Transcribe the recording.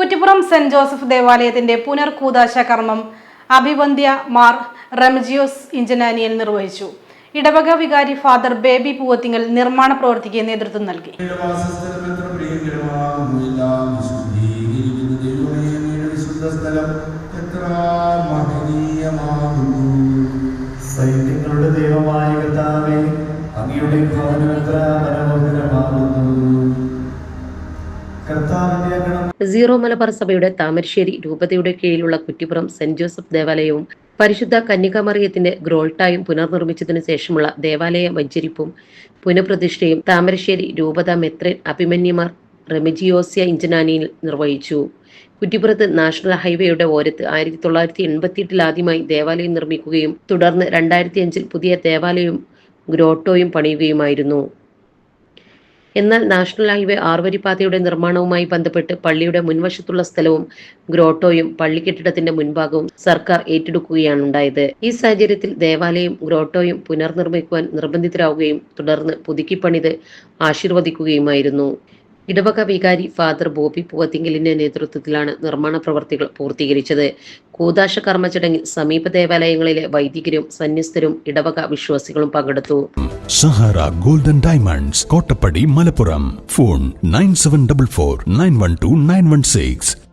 Kuttippuram saint Joseph ദേവാലയത്തിന്റെ പുനർകൂദാശ കർമ്മം അഭിവന്ധ്യ മാർ റെംജിയോസ് ഇഞ്ചനാനിയൽ നിർവഹിച്ചു. ഇടവക വികാരി ഫാദർ ബേബി പൂവത്തിങ്ങൽ നിർമ്മാണ പ്രവൃത്തിക്ക് നേതൃത്വം നൽകി. സൈന്യങ്ങളുടെ ദൈവമായ കർത്താവേ അങ്ങയുടെ ഭവനം എത്ര സീറോ മലബാർ സഭയുടെ താമരശ്ശേരി രൂപതയുടെ കീഴിലുള്ള കുറ്റിപ്പുറം സെന്റ് ജോസഫ് ദേവാലയവും പരിശുദ്ധ കന്യകാമറിയത്തിന്റെ ഗ്രോൾട്ടായും പുനർനിർമ്മിച്ചതിനു ശേഷമുള്ള ദേവാലയ വഞ്ചരിപ്പും പുനഃപ്രതിഷ്ഠയും താമരശ്ശേരി രൂപത മെത്രൻ അഭിമന്യമാർ റെമിജിയോസ്യ ഇഞ്ചനാനിയിൽ നിർവഹിച്ചു. കുറ്റിപ്പുറത്ത് നാഷണൽ ഹൈവേയുടെ ഓരത്ത് ആയിരത്തി തൊള്ളായിരത്തി എൺപത്തിയെട്ടിൽ ആദ്യമായി ദേവാലയം നിർമ്മിക്കുകയും തുടർന്ന് രണ്ടായിരത്തി അഞ്ചിൽ പുതിയ ദേവാലയവും ഗ്രോട്ടോയും പണിയുകയുമായിരുന്നു. എന്നാൽ നാഷണൽ ഹൈവേ ആറുവരിപ്പാതയുടെ നിർമ്മാണവുമായി ബന്ധപ്പെട്ട് പള്ളിയുടെ മുൻവശത്തുള്ള സ്ഥലവും ഗ്രോട്ടോയും പള്ളി കെട്ടിടത്തിന്റെ മുൻഭാഗവും സർക്കാർ ഏറ്റെടുക്കുകയാണ് ഉണ്ടായത് ഈ സാഹചര്യത്തിൽ ദേവാലയം ഗ്രോട്ടോയും പുനർനിർമ്മിക്കുവാൻ നിർബന്ധിതരാകുകയും തുടർന്ന് പുതുക്കിപ്പണിത് ആശീർവദിക്കുകയുമായിരുന്നു. ഇടവക വികാരി ഫാദർ ബോബി പൂവത്തിങ്കലിന്റെ നേതൃത്വത്തിലാണ് നിർമ്മാണ പ്രവർത്തികൾ പൂർത്തീകരിച്ചത്. കൂതാശ കർമ്മ ചടങ്ങിൽ സമീപ ദേവാലയങ്ങളിലെ വൈദികരും സന്യസ്തരും ഇടവക വിശ്വാസികളും പങ്കെടുത്തു. Sahara golden diamonds Kottappadi Malappuram. Phone nine seven double four nine one two nine one six.